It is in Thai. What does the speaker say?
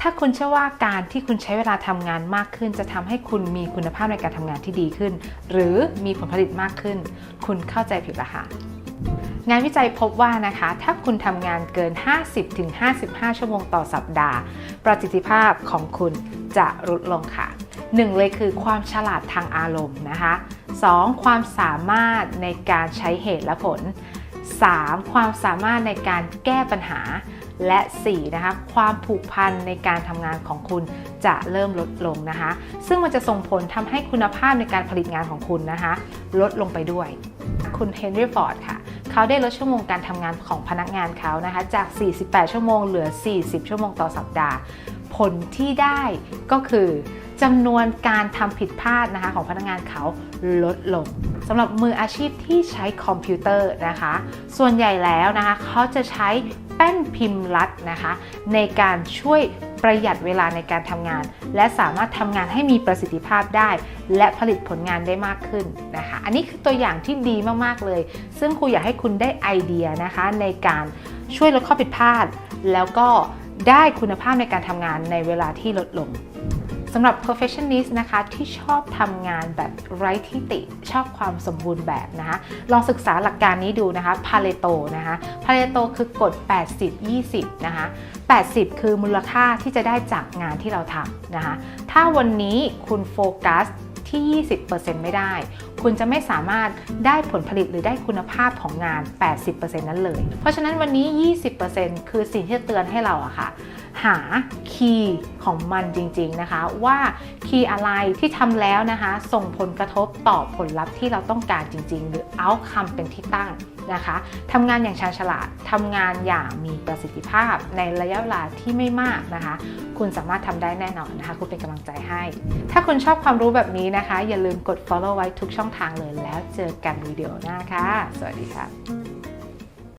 ถ้าคุณเชื่อว่าการที่คุณใช้เวลาทำงานมากขึ้น จะทำให้คุณมีคุณภาพในการทำงานที่ดีขึ้น หรือมีผลผลิตมากขึ้น คุณเข้าใจผิดละค่ะงานวิจัยพบว่านะคะ ถ้าคุณทำงานเกิน 50-55 ชั่วโมงต่อสัปดาห์ ประสิทธิภาพของคุณจะลดลงค่ะ 1 เลยคือความฉลาดทางอารมณ์นะคะ 2. ความสามารถในการใช้เหตุและผล 3. ความสามารถในการแก้ปัญหา และ 4. นะคะ ความผูกพันในการทำงานของคุณจะเริ่มลดลงนะคะ ซึ่งมันจะส่งผลทำให้คุณภาพในการผลิตงานของคุณนะคะ ลดลงไปด้วย คุณเฮนรี่ฟอร์ดค่ะเขาได้ลดชั่วโมงการทำงานของพนักงานเขานะคะ จาก 48 ชั่วโมงเหลือ 40 ชั่วโมงต่อสัปดาห์ ผลที่ได้ก็คือจำนวนการทำผิดพลาดนะคะของพนักงานเขาลดลงสำหรับมืออาชีพที่ใช้คอมพิวเตอร์นะคะ ส่วนใหญ่แล้วนะคะเขาจะใช้ แป้นพิมพ์รัดนะคะ ในการช่วยประหยัดเวลาในการทำงาน และสามารถทำงานให้มีประสิทธิภาพได้ และผลิตผลงานได้มากขึ้นนะคะ อันนี้คือตัวอย่างที่ดีมากๆเลย ซึ่งครูอยากให้คุณได้ไอเดียนะคะ ในการช่วยลดข้อผิดพลาด แล้วก็ได้คุณภาพในการทำงานในเวลาที่ลดลง สำหรับ perfectionist นะคะ ที่ชอบทำงานแบบไร้ที่ติ ชอบความสมบูรณ์แบบนะคะ ลองศึกษาหลักการนี้ดูนะคะ Pareto นะคะ Pareto คือกฎ 80 20 นะคะ 80 คือมูลค่าที่จะได้จากงานที่เราทำนะคะ ถ้าวันนี้คุณโฟกัสที่ 20%ไม่ได้ คุณจะไม่สามารถได้ผลผลิตหรือได้คุณภาพของงาน 80%นั้นเลย เพราะฉะนั้นวันนี้ 20%คือสิ่งที่เตือนให้เราอะค่ะ หาคีย์ของมันจริงๆนะคะ ว่าคีย์อะไรที่ทำแล้วนะคะ ส่งผลกระทบต่อผลลัพธ์ที่เราต้องการจริง ๆ หรือ outcome เป็นที่ตั้งนะคะทำงานอย่างชาญฉลาดทำงานอย่างมีประสิทธิภาพในระยะเวลาที่ไม่มากนะคะ คุณสามารถทำได้แน่นอนนะคะ คุณเป็นกำลังใจให้ ถ้าคุณชอบความรู้แบบนี้นะคะ อย่าลืมกด follow ไว้ทุกช่องทางเลยแล้วเจอกันวิดีโอหน้าค่ะ สวัสดีค่ะ